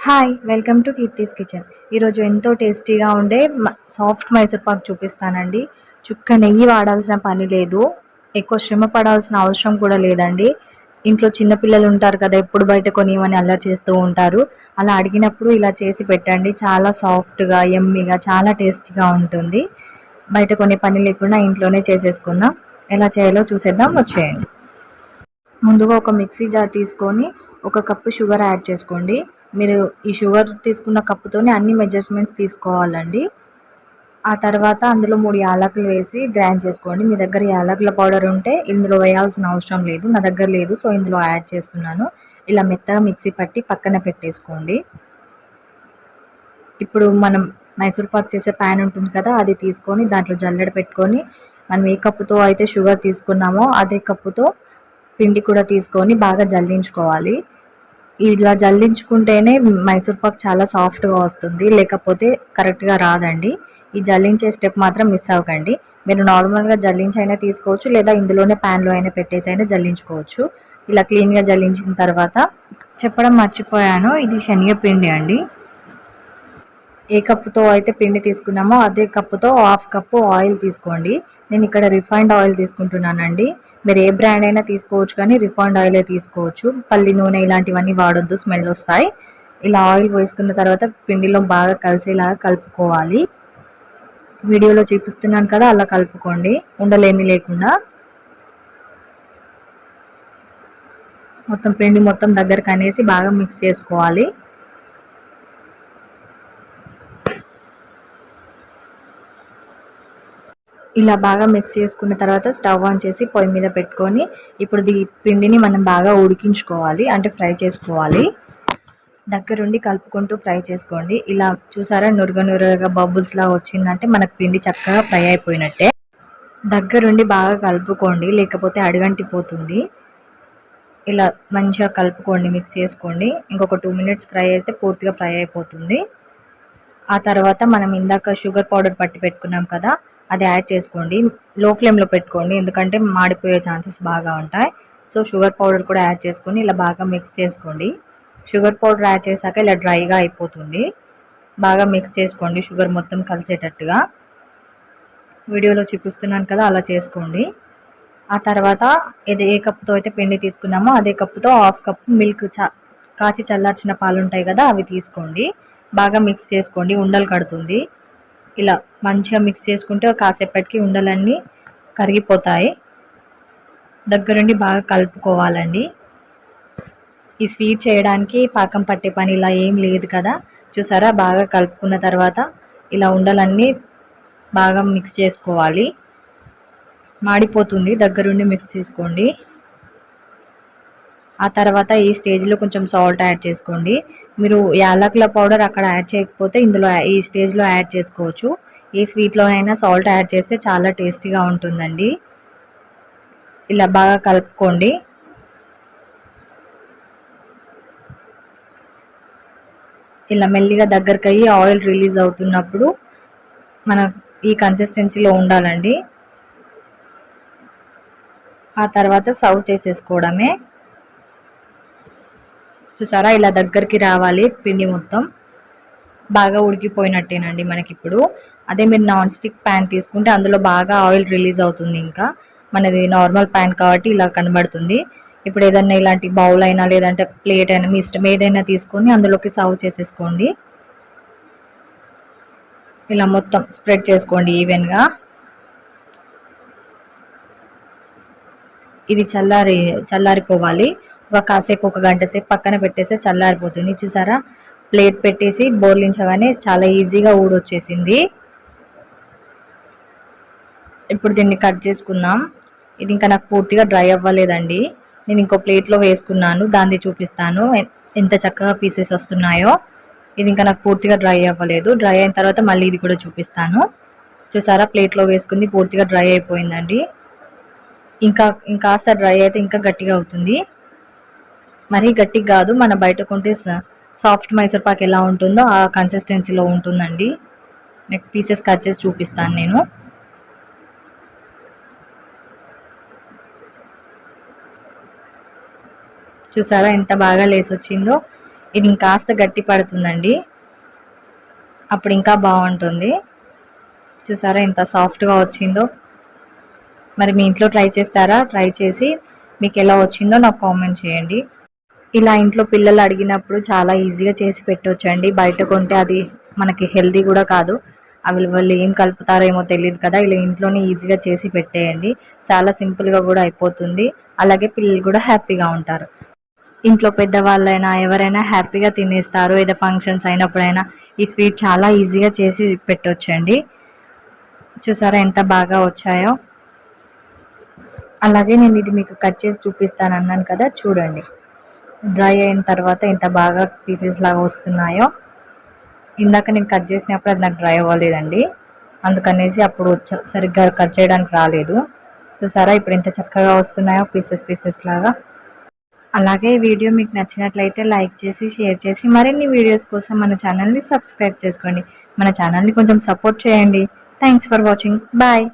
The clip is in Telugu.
Hi welcome to Keerthi's kitchen ఈరోజు ఎంతో టేస్టీగా ఉండే మ- సాఫ్ట్ మైసూర్పాకు చూపిస్తానండి. చుక్క నెయ్యి వాడాల్సిన పని లేదు. ఎక్కువ శ్రమ పడాల్సిన అవసరం కూడా లేదండి. ఇంట్లో చిన్నపిల్లలు ఉంటారు కదా ఎప్పుడు బయట కొనివని అల్లరి చేస్తూ ఉంటారు. అలా అడిగినప్పుడు ఇలా చేసి పెట్టండి. చాలా సాఫ్ట్గా ఎమ్మిగా చాలా టేస్టీగా ఉంటుంది. బయట కొనే పని లేకుండా ఇంట్లోనే చేసేసుకుందాం. ఎలా చేయాలో చూసేద్దాం వచ్చేయండి. ముందుగా ఒక మిక్సీ జార్ తీసుకొని ఒక కప్పు షుగర్ యాడ్ చేసుకోండి. మీరు ఈ షుగర్ తీసుకున్న కప్పుతోనే అన్ని మెజర్మెంట్స్ తీసుకోవాలండి. ఆ తర్వాత అందులో మూడు యాలకులు వేసి గ్రైండ్ చేసుకోండి. మీ దగ్గర యాలకుల పౌడర్ ఉంటే ఇందులో వేయాల్సిన అవసరం లేదు. నా దగ్గర లేదు సో ఇందులో యాడ్ చేస్తున్నాను. ఇలా మెత్తగా మిక్సీ పట్టి పక్కన పెట్టేసుకోండి. ఇప్పుడు మనం మైసూర్ పాక్ చేసే ప్యాన్ ఉంటుంది కదా అది తీసుకొని దాంట్లో జల్లెడ పెట్టుకొని మనం ఏ కప్పుతో అయితే షుగర్ తీసుకున్నామో అదే కప్పుతో పిండి కూడా తీసుకొని బాగా జల్లించుకోవాలి. ఇలా జల్లించుకుంటేనే మైసూర్ పాక్ చాలా సాఫ్ట్గా వస్తుంది. లేకపోతే కరెక్ట్గా రాదండి. ఈ జల్లించే స్టెప్ మాత్రం మిస్ అవ్వకండి. మీరు నార్మల్గా జల్లించి అయినా తీసుకోవచ్చు లేదా ఇందులోనే ప్యాన్లో అయినా పెట్టేసి అయినా జల్లించుకోవచ్చు. ఇలా క్లీన్గా జల్లించిన తర్వాత చెప్పడం మర్చిపోయాను. ఇది శనగపిండి అండి. ఏ కప్పుతో అయితే పిండి తీసుకున్నామో అదే కప్పుతో హాఫ్ కప్పు ఆయిల్ తీసుకోండి. నేను ఇక్కడ రిఫైండ్ ఆయిల్ తీసుకుంటున్నానండి. మీరు ఏ బ్రాండ్ అయినా తీసుకోవచ్చు కానీ రిఫైండ్ ఆయిలే తీసుకోవచ్చు. పల్లి నూనె ఇలాంటివన్నీ వాడొద్దు స్మెల్ వస్తాయి. ఇలా ఆయిల్ వేసుకున్న తర్వాత పిండిలో బాగా కలిసేలాగా కలుపుకోవాలి. వీడియోలో చూపిస్తున్నాను కదా అలా కలుపుకోండి. ఉండలేమి లేకుండా. మొత్తం పిండి మొత్తం దగ్గరకు అనేసి బాగా మిక్స్ చేసుకోవాలి. ఇలా బాగా మిక్స్ చేసుకున్న తర్వాత స్టవ్ ఆన్ చేసి పొయ్యి మీద పెట్టుకొని ఇప్పుడు ఈ పిండిని మనం బాగా ఉడికించుకోవాలి అంటే ఫ్రై చేసుకోవాలి. దగ్గరుండి కలుపుకుంటూ ఫ్రై చేసుకోండి. ఇలా చూసారా నురగ నురగగా బబుల్స్ లాగా వచ్చిందంటే మనకు పిండి చక్కగా ఫ్రై అయిపోయినట్టే. దగ్గరుండి బాగా కలుపుకోండి లేకపోతే అడుగంటిపోతుంది. ఇలా మంచిగా కలుపుకోండి మిక్స్ చేసుకోండి. ఇంకొక టూ మినిట్స్ ఫ్రై అయితే పూర్తిగా ఫ్రై అయిపోతుంది. ఆ తర్వాత మనం ఇందాక షుగర్ పౌడర్ పట్టి పెట్టుకున్నాం కదా అది యాడ్ చేసుకోండి. లో ఫ్లేమ్లో పెట్టుకోండి. ఎందుకంటే మాడిపోయే ఛాన్సెస్ బాగా ఉంటాయి. సో షుగర్ పౌడర్ కూడా యాడ్ చేసుకొని ఇలా బాగా మిక్స్ చేసుకోండి. షుగర్ పౌడర్ యాడ్ చేశాక ఇలా డ్రైగా అయిపోతుంది. బాగా మిక్స్ చేసుకోండి. షుగర్ మొత్తం కలిసేటట్టుగా. వీడియోలో చూపిస్తున్నాను కదా అలా చేసుకోండి. ఆ తర్వాత ఇది ఏ కప్పుతో అయితే పిండి తీసుకున్నామో అదే కప్పుతో హాఫ్ కప్ మిల్క్ చా కాచి చల్లార్చిన పాలు ఉంటాయి కదా అవి తీసుకోండి. బాగా మిక్స్ చేసుకోండి. ఉండలు కడుతుంది. ఇలా మంచిగా మిక్స్ చేసుకుంటే కాసేపటికి ఉండలన్నీ కరిగిపోతాయి. దగ్గరుండి బాగా కలుపుకోవాలండి. ఈ స్వీట్ చేయడానికి పాకం పట్టే పని ఇలా ఏం లేదు కదా. చూసారా? బాగా కలుపుకున్న తర్వాత ఇలా ఉండలన్నీ బాగా మిక్స్ చేసుకోవాలి. మాడిపోతుంది. దగ్గరుండి మిక్స్ చేసుకోండి. ఆ తర్వాత ఈ స్టేజ్లో కొంచెం సాల్ట్ యాడ్ చేసుకోండి. మీరు యాలకుల పౌడర్ అక్కడ యాడ్ చేయకపోతే ఇందులో ఈ స్టేజ్లో యాడ్ చేసుకోవచ్చు. ఏ అయినా సాల్ట్ యాడ్ చేస్తే చాలా టేస్టీగా ఉంటుందండి. ఇలా బాగా కలుపుకోండి. ఇలా మెల్లిగా దగ్గరకు అయ్యి ఆయిల్ రిలీజ్ అవుతున్నప్పుడు మన ఈ కన్సిస్టెన్సీలో ఉండాలండి. ఆ తర్వాత సర్వ్ చేసేసుకోవడమే. చూసారా? ఇలా దగ్గరికి రావాలి పిండి మొత్తం. బాగా ఉడికిపోయినట్టేనండి మనకి ఇప్పుడు అదే మీరు నాన్ స్టిక్ ప్యాన్ తీసుకుంటే అందులో బాగా ఆయిల్ రిలీజ్ అవుతుంది ఇంకా. మనది నార్మల్ ప్యాన్ కాబట్టి ఇలా కనబడుతుంది. ఇప్పుడు ఏదైనా ఇలాంటి బౌల్ అయినా లేదంటే ప్లేట్ అయినా మీ ఇష్టం ఏదైనా తీసుకొని అందులోకి సర్వ్ చేసేసుకోండి. ఇలా మొత్తం స్ప్రెడ్ చేసుకోండి ఈవెన్గా ఇది చల్లారి చల్లారిపోవాలి. కాసేపు ఒక గంట సేపు పక్కన పెట్టేస్తే చల్లారిపోతుంది. చూసారా? ప్లేట్ పెట్టేసి బోర్లించగానే చాలా ఈజీగా ఊడొచ్చేసింది. ఇప్పుడు దీన్ని కట్ చేసుకుందాం. ఇది ఇంకా నాకు పూర్తిగా డ్రై అవ్వలేదండి. నేను ఇంకో ప్లేట్లో వేసుకున్నాను. దాన్ని చూపిస్తాను. ఎంత చక్కగా పీసెస్ వస్తున్నాయో. ఇది ఇంకా నాకు పూర్తిగా డ్రై అవ్వలేదు. డ్రై అయిన తర్వాత మళ్ళీ ఇది కూడా చూపిస్తాను. చూసారా? ప్లేట్లో వేసుకుంది పూర్తిగా డ్రై అయిపోయిందండి. ఇంకా ఇంకాస్త డ్రై అయితే ఇంకా గట్టిగా అవుతుంది. మరీ గట్టిగా కాదు మన బయట కొంటే సాఫ్ట్ మైసూర్ పాక్ ఎలా ఉంటుందో ఆ కన్సిస్టెన్సీలో ఉంటుందండి. నెక్ పీసెస్ కట్ చేసి చూపిస్తాను నేను. చూసారా ఎంత బాగా లేసి వచ్చిందో ఇది ఇంకాస్త గట్టి పడుతుందండి. అప్పుడు ఇంకా బాగుంటుంది. చూసారా ఎంత సాఫ్ట్గా వచ్చిందో? మరి మీ ఇంట్లో ట్రై చేస్తారా? ట్రై చేసి మీకు ఎలా వచ్చిందో నాకు కామెంట్ చేయండి. ఇలా ఇంట్లో పిల్లలు అడిగినప్పుడు చాలా ఈజీగా చేసి పెట్టవచ్చండి బయట కొంటే అది మనకి హెల్దీ కూడా కాదు. అవి వాళ్ళు ఏం కలుపుతారేమో తెలియదు కదా. ఇలా ఇంట్లోనే ఈజీగా చేసి పెట్టేయండి. చాలా సింపుల్గా కూడా అయిపోతుంది. అలాగే పిల్లలు కూడా హ్యాపీగా ఉంటారు. ఇంట్లో పెద్దవాళ్ళైనా ఎవరైనా హ్యాపీగా తినేస్తారు. ఏదో ఫంక్షన్స్ అయినప్పుడైనా ఈ స్వీట్ చాలా ఈజీగా చేసి పెట్టవచ్చండి చూసారా ఎంత బాగా వచ్చాయో? అలాగే నేను ఇది మీకు కట్ చేసి చూపిస్తాను అన్నాను కదా. చూడండి. డ్రై అయిన తర్వాత ఇంత బాగా పీసెస్ లాగా వస్తున్నాయో ఇందాక నేను కట్ చేసినప్పుడు అది నాకు డ్రై అవ్వలేదండి. అందుకనేసి అప్పుడు వచ్చ- సరిగ్గా కట్ చేయడానికి రాలేదు. చూసారా ఇప్పుడు ఎంత చక్కగా వస్తున్నాయో పీసెస్ పీసెస్ లాగా. అలాగే ఈ వీడియో మీకు నచ్చినట్లయితే లైక్ చేసి షేర్ చేసి మరిన్ని వీడియోస్ కోసం మన ఛానల్ని సబ్స్క్రైబ్ చేసుకోండి. మన ఛానల్ని కొంచెం సపోర్ట్ చేయండి. Thanks for watching. బాయ్.